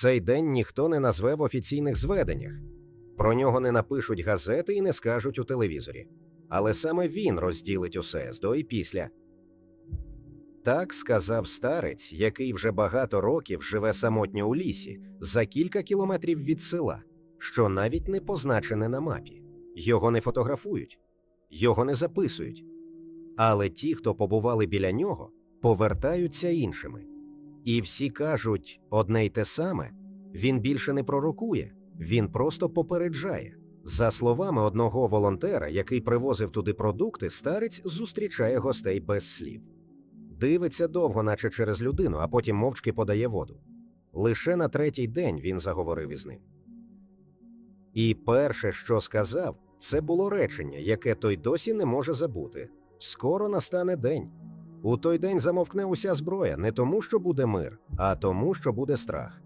Цей день ніхто не назве в офіційних зведеннях. Про нього не напишуть газети і не скажуть у телевізорі. Але саме він розділить усе з до і після. Так сказав старець, який вже багато років живе самотньо у лісі, за кілька кілометрів від села, що навіть не позначене на мапі. Його не фотографують, його не записують. Але ті, хто побували біля нього, повертаються іншими. І всі кажуть одне й те саме: він більше не пророкує, він просто попереджає. За словами одного волонтера, який привозив туди продукти, старець зустрічає гостей без слів. Дивиться довго, наче через людину, а потім мовчки подає воду. Лише на третій день він заговорив із ним. І перше, що сказав, це було речення, яке той досі не може забути: скоро настане день. У той день замовкне уся зброя не тому, що буде мир, а тому, що буде страх.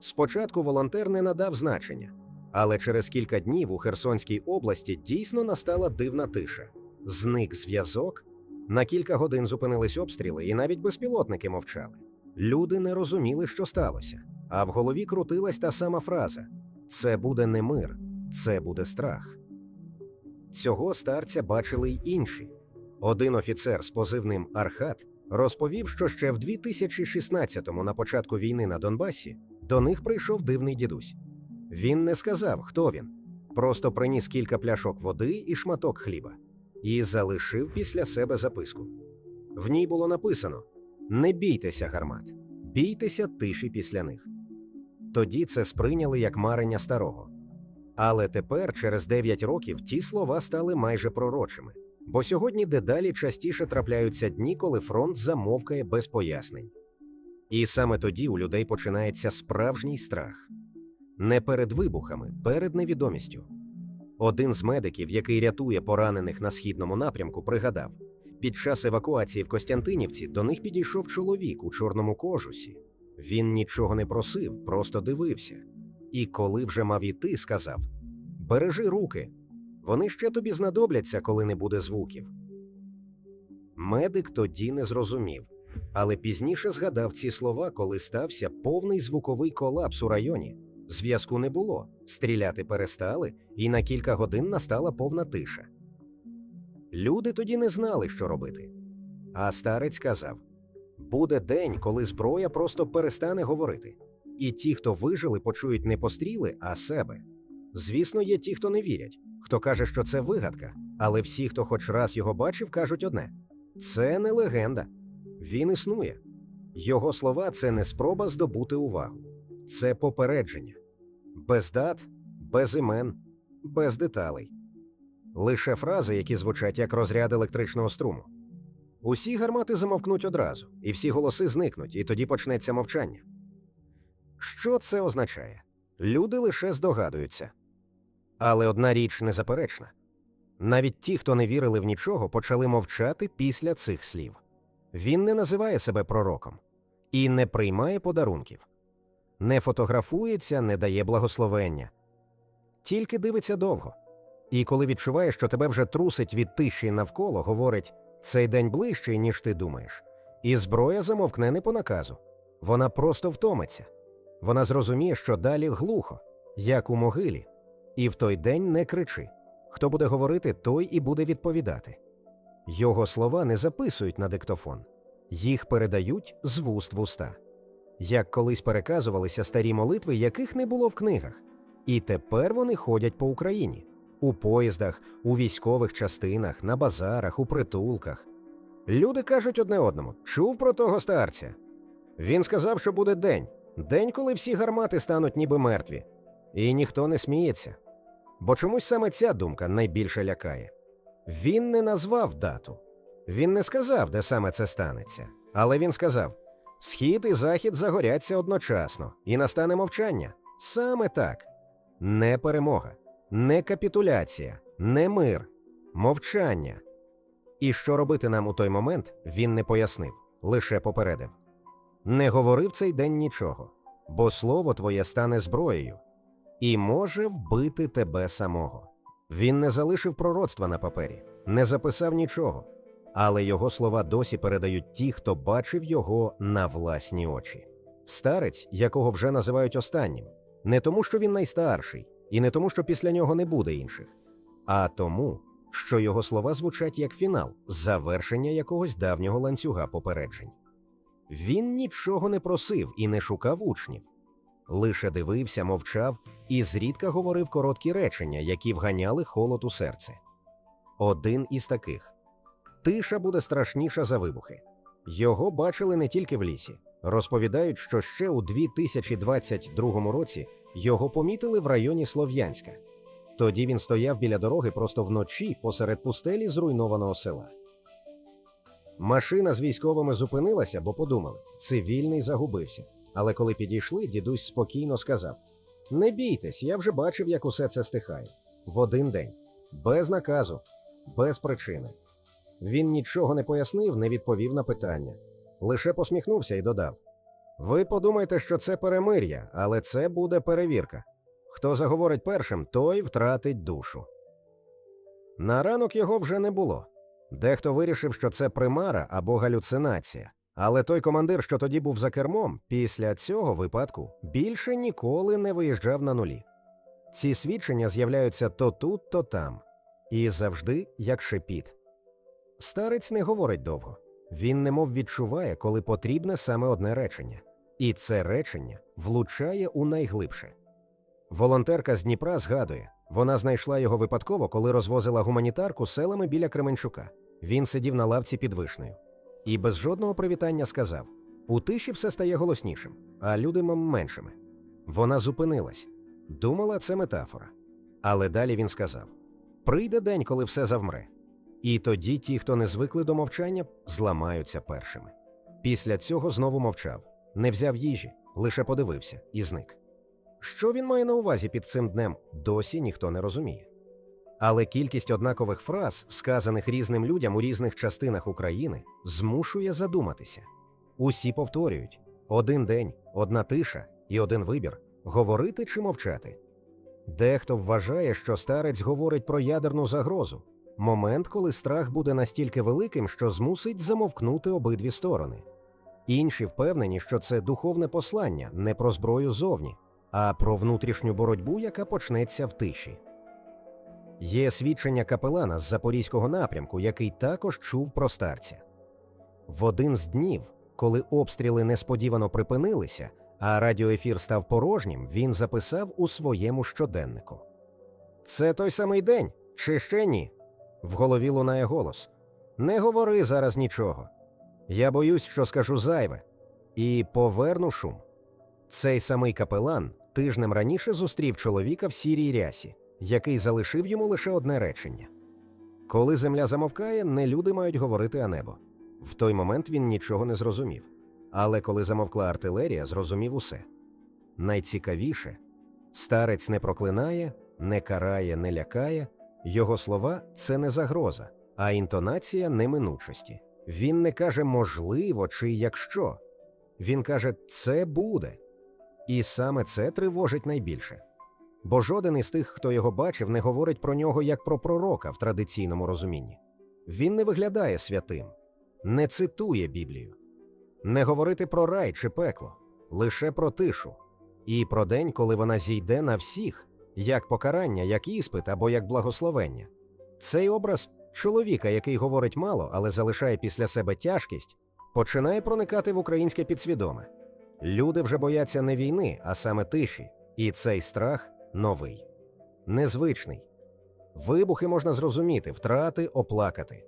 Спочатку волонтер не надав значення, але через кілька днів у Херсонській області дійсно настала дивна тиша. Зник зв'язок, на кілька годин зупинились обстріли, і навіть безпілотники мовчали. Люди не розуміли, що сталося, а в голові крутилась та сама фраза: це буде не мир, це буде страх. Цього старця бачили й інші. Один офіцер з позивним Архат розповів, що ще в 2016-му, на початку війни на Донбасі, до них прийшов дивний дідусь. Він не сказав, хто він, просто приніс кілька пляшок води і шматок хліба і залишив після себе записку. В ній було написано: Не бійтеся гармат, бійтеся тиші після них. Тоді це сприйняли як марення старого. Але тепер, через 9 років, ті слова стали майже пророчими. Бо сьогодні дедалі частіше трапляються дні, коли фронт замовкає без пояснень. І саме тоді у людей починається справжній страх не перед вибухами, перед невідомістю. Один з медиків, який рятує поранених на східному напрямку, пригадав: під час евакуації в Костянтинівці до них підійшов чоловік у чорному кожусі. Він нічого не просив, просто дивився. І коли вже мав іти, сказав: Бережи руки, вони ще тобі знадобляться, коли не буде звуків. Медик тоді не зрозумів, але пізніше згадав ці слова, коли стався повний звуковий колапс у районі. Зв'язку не було, стріляти перестали, і на кілька годин настала повна тиша. Люди тоді не знали, що робити. А старець казав: буде день, коли зброя просто перестане говорити, і ті, хто вижили, почують не постріли, а себе. Звісно, є ті, хто не вірять, хто каже, що це вигадка, але всі, хто хоч раз його бачив, кажуть одне: це не легенда, він існує. Його слова це не спроба здобути увагу, це попередження. Без дат, без імен, без деталей. Лише фрази, які звучать як розряд електричного струму. Усі гармати замовкнуть одразу, і всі голоси зникнуть, і тоді почнеться мовчання. Що це означає? Люди лише здогадуються. Але одна річ незаперечна навіть ті, хто не вірили в нічого, почали мовчати після цих слів. Він не називає себе пророком і не приймає подарунків, не фотографується, не дає благословення, тільки дивиться довго. І коли відчуває, що тебе вже трусить від тиші навколо, говорить цей день ближчий, ніж ти думаєш, і зброя замовкне не по наказу. Вона просто втомиться. Вона зрозуміє, що далі глухо, як у могилі, і в той день не кричи. Хто буде говорити, той і буде відповідати. Його слова не записують на диктофон, їх передають з вуст в уста, як колись переказувалися старі молитви, яких не було в книгах, і тепер вони ходять по Україні у поїздах, у військових частинах, на базарах, у притулках. Люди кажуть одне одному: чув про того старця. Він сказав, що буде день, день, коли всі гармати стануть ніби мертві, і ніхто не сміється. Бо чомусь саме ця думка найбільше лякає. Він не назвав дату, він не сказав, де саме це станеться, але він сказав: схід і захід загоряться одночасно, і настане мовчання. Саме так, не перемога, не капітуляція, не мир, мовчання. І що робити нам у той момент, він не пояснив, лише попередив. Не говорив цей день нічого, бо слово твоє стане зброєю і може вбити тебе самого. Він не залишив пророцтва на папері, не записав нічого, але його слова досі передають ті, хто бачив його на власні очі. Старець, якого вже називають останнім, не тому, що він найстарший, і не тому, що після нього не буде інших, а тому, що його слова звучать як фінал, завершення якогось давнього ланцюга попереджень. Він нічого не просив і не шукав учнів, лише дивився, мовчав і зрідка говорив короткі речення, які вганяли холод у серце. Один із таких тиша буде страшніша за вибухи. Його бачили не тільки в лісі. Розповідають, що ще у 2022 році його помітили в районі Слов'янська. Тоді він стояв біля дороги просто вночі посеред пустелі зруйнованого села. Машина з військовими зупинилася, бо подумали, цивільний загубився. Але коли підійшли, дідусь спокійно сказав: Не бійтесь, я вже бачив, як усе це стихає. В один день, без наказу, без причини. Він нічого не пояснив, не відповів на питання, лише посміхнувся і додав: Ви подумаєте, що це перемир'я, але це буде перевірка. Хто заговорить першим, той втратить душу. На ранок його вже не було. Дехто вирішив, що це примара або галюцинація. Але той командир, що тоді був за кермом, після цього випадку більше ніколи не виїжджав на нулі. Ці свідчення з'являються то тут, то там, і завжди як шепіт. Старець не говорить довго. Він немов відчуває, коли потрібне саме одне речення, і це речення влучає у найглибше. Волонтерка з Дніпра згадує, вона знайшла його випадково, коли розвозила гуманітарку селами біля Кременчука. Він сидів на лавці під вишнею. І без жодного привітання сказав: у тиші все стає голоснішим, а люди меншими. Вона зупинилась, думала, це метафора. Але далі він сказав: прийде день, коли все завмре. І тоді ті, хто не звикли до мовчання, зламаються першими. Після цього знову мовчав, не взяв їжі, лише подивився і зник. Що він має на увазі під цим днем, досі ніхто не розуміє. Але кількість однакових фраз, сказаних різним людям у різних частинах України, змушує задуматися. Усі повторюють: один день, одна тиша і один вибір говорити чи мовчати. Дехто вважає, що старець говорить про ядерну загрозу, момент, коли страх буде настільки великим, що змусить замовкнути обидві сторони. Інші впевнені, що це духовне послання не про зброю зовні, а про внутрішню боротьбу, яка почнеться в тиші. Є свідчення капелана з запорізького напрямку, який також чув про старця. В один з днів, коли обстріли несподівано припинилися, а радіоефір став порожнім, він записав у своєму щоденнику: Це той самий день, чи ще ні? В голові лунає голос: Не говори зараз нічого. Я боюсь, що скажу зайве, і поверну шум. Цей самий капелан тижнем раніше зустрів чоловіка в сірій рясі, який залишив йому лише одне речення: Коли земля замовкає, не люди мають говорити, а небо. В той момент він нічого не зрозумів. Але коли замовкла артилерія, зрозумів усе. Найцікавіше старець не проклинає, не карає, не лякає. Його слова це не загроза, а інтонація неминучості. Він не каже можливо чи якщо. Він каже, це буде. І саме це тривожить найбільше. Бо жоден із тих, хто його бачив, не говорить про нього як про пророка в традиційному розумінні. Він не виглядає святим, не цитує Біблію, не говорити про рай чи пекло, лише про тишу, і про день, коли вона зійде на всіх, як покарання, як іспит або як благословення. Цей образ чоловіка, який говорить мало, але залишає після себе тяжкість, починає проникати в українське підсвідоме. Люди вже бояться не війни, а саме тиші, і цей страх новий, незвичний. Вибухи можна зрозуміти, втрати оплакати.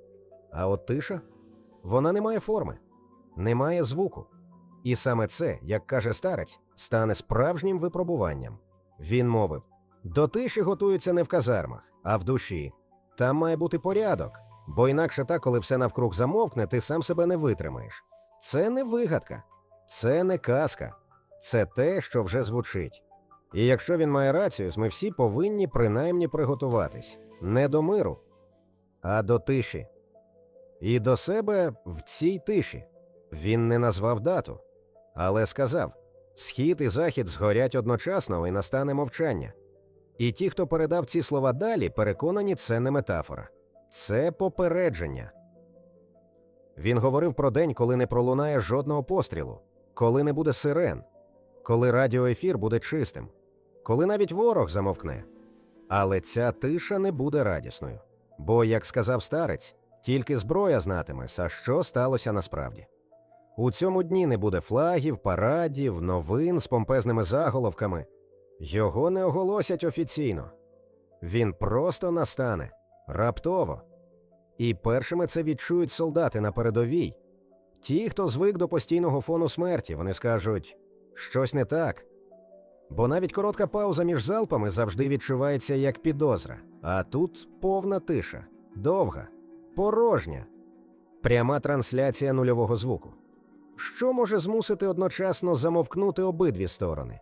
А от тиша вона не має форми, не має звуку. І саме це, як каже старець, стане справжнім випробуванням. Він мовив: до тиші готуються не в казармах, а в душі. Там має бути порядок, бо інакше так, коли все навкруг замовкне, ти сам себе не витримаєш. Це не вигадка, це не казка, це те, що вже звучить. І якщо він має рацію, ми всі повинні принаймні приготуватись не до миру, а до тиші. І до себе в цій тиші він не назвав дату, але сказав: схід і захід згорять одночасно і настане мовчання. І ті, хто передав ці слова далі, переконані, це не метафора, це попередження. Він говорив про день, коли не пролунає жодного пострілу, коли не буде сирен, коли радіоефір буде чистим, коли навіть ворог замовкне. Але ця тиша не буде радісною. Бо, як сказав старець, тільки зброя знатиме, а що сталося насправді. У цьому дні не буде флагів, парадів, новин з помпезними заголовками. Його не оголосять офіційно. Він просто настане раптово. І першими це відчують солдати на передовій. Ті, хто звик до постійного фону смерті, вони скажуть щось не так. Бо навіть коротка пауза між залпами завжди відчувається як підозра, а тут повна тиша, довга, порожня, пряма трансляція нульового звуку. Що може змусити одночасно замовкнути обидві сторони?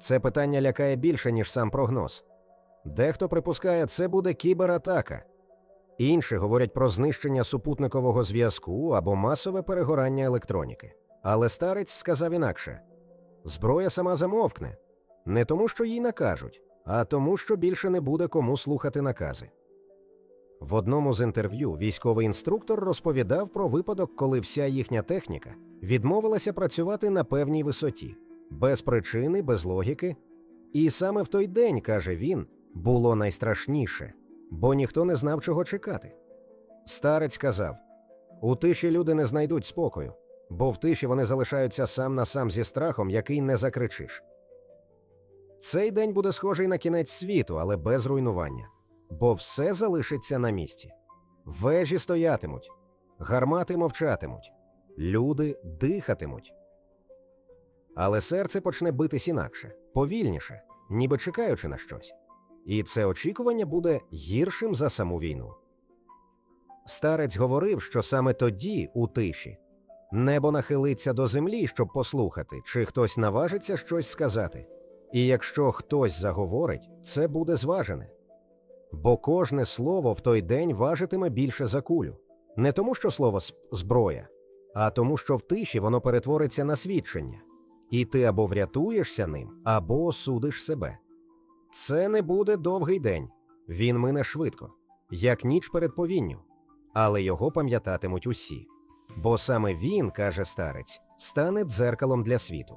Це питання лякає більше, ніж сам прогноз. Дехто припускає, це буде кібератака. Інші говорять про знищення супутникового зв'язку або масове перегорання електроніки. Але старець сказав інакше: зброя сама замовкне не тому, що їй накажуть, а тому, що більше не буде кому слухати накази. В одному з інтерв'ю військовий інструктор розповідав про випадок, коли вся їхня техніка відмовилася працювати на певній висоті, без причини, без логіки. І саме в той день, каже він, було найстрашніше, бо ніхто не знав, чого чекати. Старець казав: у тиші люди не знайдуть спокою, бо в тиші вони залишаються сам на сам зі страхом, який не закричиш. Цей день буде схожий на кінець світу, але без руйнування, бо все залишиться на місці. Вежі стоятимуть, гармати мовчатимуть, люди дихатимуть. Але серце почне битись інакше, повільніше, ніби чекаючи на щось. І це очікування буде гіршим за саму війну. Старець говорив, що саме тоді, у тиші, небо нахилиться до землі, щоб послухати, чи хтось наважиться щось сказати. І якщо хтось заговорить, це буде зважене. Бо кожне слово в той день важитиме більше за кулю, не тому, що слово зброя, а тому, що в тиші воно перетвориться на свідчення, і ти або врятуєшся ним, або осудиш себе. Це не буде довгий день, він мине швидко, як ніч перед повінню, але його пам'ятатимуть усі. Бо саме він, каже старець, стане дзеркалом для світу.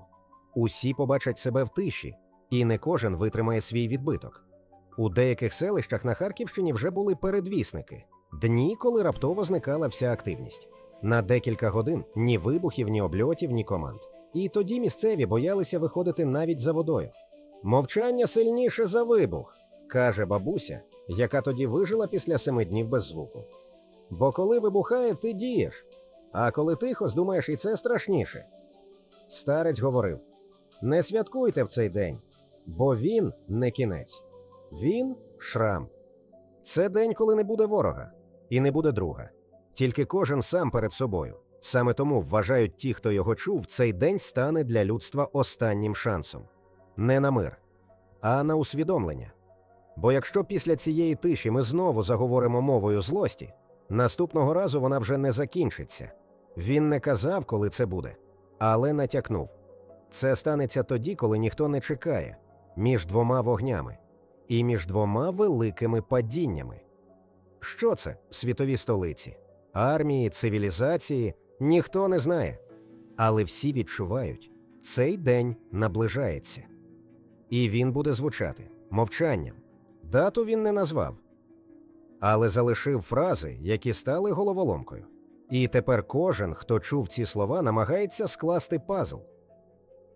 Усі побачать себе в тиші, і не кожен витримає свій відбиток. У деяких селищах на Харківщині вже були передвісники дні, коли раптово зникала вся активність. На декілька годин ні вибухів, ні обльотів, ні команд. І тоді місцеві боялися виходити навіть за водою. Мовчання сильніше за вибух, каже бабуся, яка тоді вижила після семи днів без звуку. Бо коли вибухає, ти дієш, а коли тихо, здумаєш, і це страшніше. Старець говорив: не святкуйте в цей день, бо він не кінець, він шрам. Це день, коли не буде ворога і не буде друга, тільки кожен сам перед собою. Саме тому вважають ті, хто його чув, цей день стане для людства останнім шансом не на мир, а на усвідомлення. Бо якщо після цієї тиші ми знову заговоримо мовою злості, наступного разу вона вже не закінчиться. Він не казав, коли це буде, але натякнув. Це станеться тоді, коли ніхто не чекає, між двома вогнями і між двома великими падіннями. Що це в світовій столиці? Армії, цивілізації ніхто не знає. Але всі відчувають, цей день наближається. І він буде звучати мовчанням. Дату він не назвав, але залишив фрази, які стали головоломкою. І тепер кожен, хто чув ці слова, намагається скласти пазл.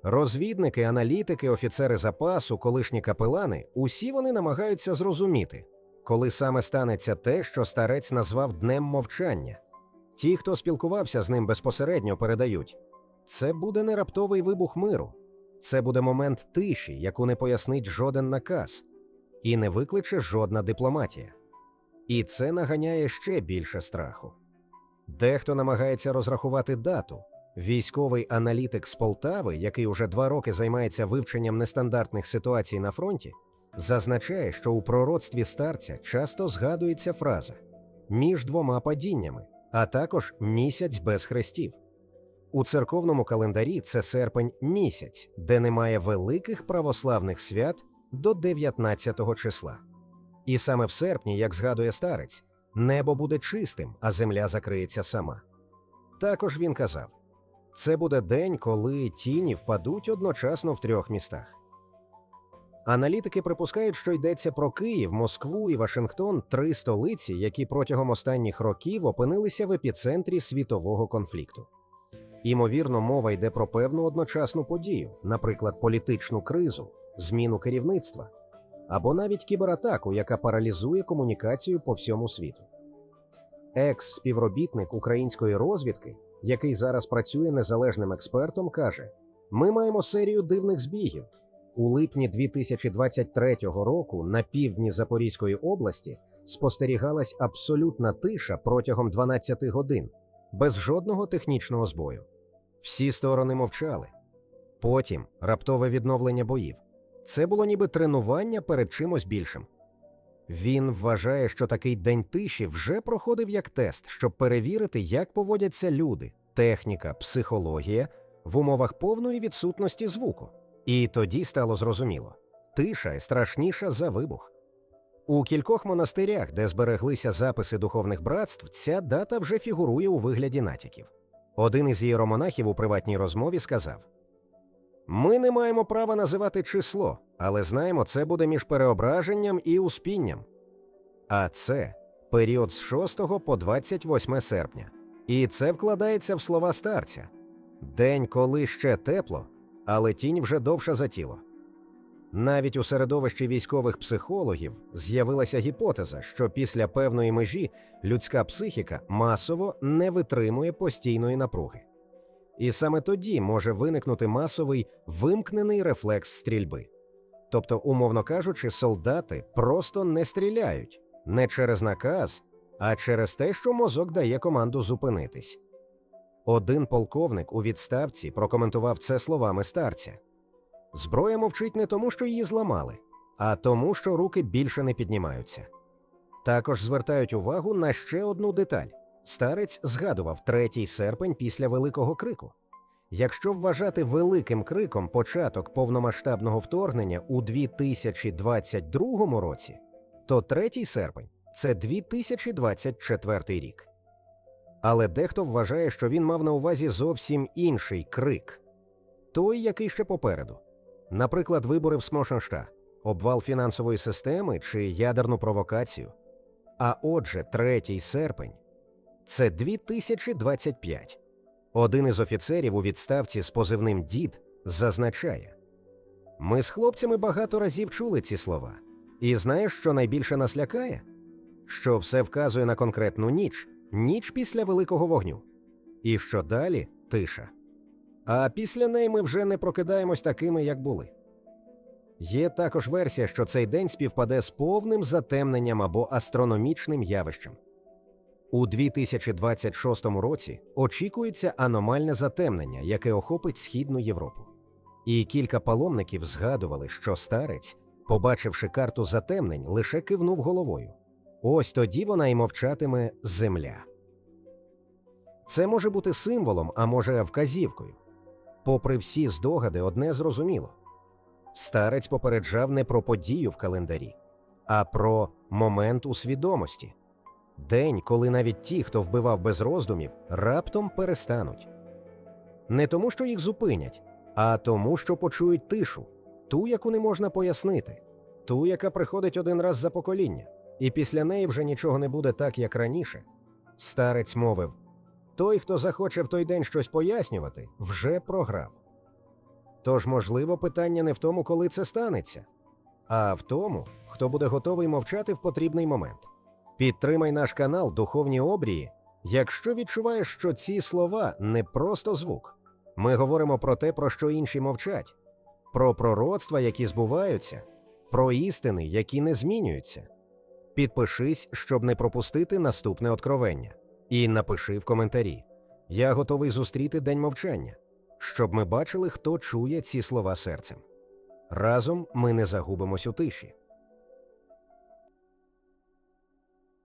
Розвідники, аналітики, офіцери запасу, колишні капелани усі вони намагаються зрозуміти, коли саме станеться те, що старець назвав днем мовчання. Ті, хто спілкувався з ним безпосередньо, передають це буде не раптовий вибух миру, це буде момент тиші, яку не пояснить жоден наказ, і не викличе жодна дипломатія. І це наганяє ще більше страху. Дехто намагається розрахувати дату. Військовий аналітик з Полтави, який уже два роки займається вивченням нестандартних ситуацій на фронті, зазначає, що у пророцтві старця часто згадується фраза між двома падіннями, а також місяць без хрестів. У церковному календарі це серпень місяць, де немає великих православних свят до 19 числа. І саме в серпні, як згадує старець, небо буде чистим, а земля закриється сама. Також він казав: Це буде день, коли тіні впадуть одночасно в трьох містах. Аналітики припускають, що йдеться про Київ, Москву і Вашингтон три столиці, які протягом останніх років опинилися в епіцентрі світового конфлікту. Імовірно, мова йде про певну одночасну подію, наприклад, політичну кризу, зміну керівництва або навіть кібератаку, яка паралізує комунікацію по всьому світу. Екс-співробітник української розвідки, який зараз працює незалежним експертом, каже: Ми маємо серію дивних збігів. У липні 2023 року на півдні Запорізької області спостерігалась абсолютна тиша протягом 12 годин, без жодного технічного збою. Всі сторони мовчали. Потім раптове відновлення боїв. Це було ніби тренування перед чимось більшим. Він вважає, що такий день тиші вже проходив як тест, щоб перевірити, як поводяться люди, техніка, психологія в умовах повної відсутності звуку. І тоді стало зрозуміло тиша страшніша за вибух. У кількох монастирях, де збереглися записи духовних братств, ця дата вже фігурує у вигляді натяків. Один із іеромонахів у приватній розмові сказав: Ми не маємо права називати число, але знаємо, це буде між переображенням і успінням. А це період з 6 по 28 серпня. І це вкладається в слова старця день, коли ще тепло, але тінь вже довша за тіло. Навіть у середовищі військових психологів з'явилася гіпотеза, що після певної межі людська психіка масово не витримує постійної напруги. І саме тоді може виникнути масовий вимкнений рефлекс стрільби. Тобто, умовно кажучи, солдати просто не стріляють не через наказ, а через те, що мозок дає команду зупинитись. Один полковник у відставці прокоментував це словами старця. Зброя мовчить не тому, що її зламали, а тому, що руки більше не піднімаються. Також звертають увагу на ще одну деталь: старець згадував третій серпень після великого крику. Якщо вважати великим криком початок повномасштабного вторгнення у 2022 році, то третій серпень це 2024 рік. Але дехто вважає, що він мав на увазі зовсім інший крик той, який ще попереду. Наприклад, вибори в Смошеншта, обвал фінансової системи чи ядерну провокацію. А отже, третій серпень це 2025. Один із офіцерів у відставці з позивним дід зазначає: ми з хлопцями багато разів чули ці слова. І знаєш, що найбільше нас лякає? Що все вказує на конкретну ніч, ніч після великого вогню. І що далі тиша. А після неї ми вже не прокидаємось такими, як були. Є також версія, що цей день співпаде з повним затемненням або астрономічним явищем. У 2026 році очікується аномальне затемнення, яке охопить Східну Європу. І кілька паломників згадували, що старець, побачивши карту затемнень, лише кивнув головою. Ось тоді вона й мовчатиме земля. Це може бути символом, а може вказівкою. Попри всі здогади, одне зрозуміло старець попереджав не про подію в календарі, а про момент у свідомості день, коли навіть ті, хто вбивав без роздумів, раптом перестануть. Не тому, що їх зупинять, а тому, що почують тишу, ту, яку не можна пояснити, ту, яка приходить один раз за покоління, і після неї вже нічого не буде так, як раніше. Старець мовив той, хто захоче в той день щось пояснювати, вже програв. Тож, можливо, питання не в тому, коли це станеться, а в тому, хто буде готовий мовчати в потрібний момент. Підтримай наш канал Духовні обрії, якщо відчуваєш, що ці слова не просто звук. Ми говоримо про те, про що інші мовчать, про пророцтва, які збуваються, про істини, які не змінюються. Підпишись, щоб не пропустити наступне откровення, і напиши в коментарі: Я готовий зустріти день мовчання, щоб ми бачили, хто чує ці слова серцем. Разом ми не загубимось у тиші.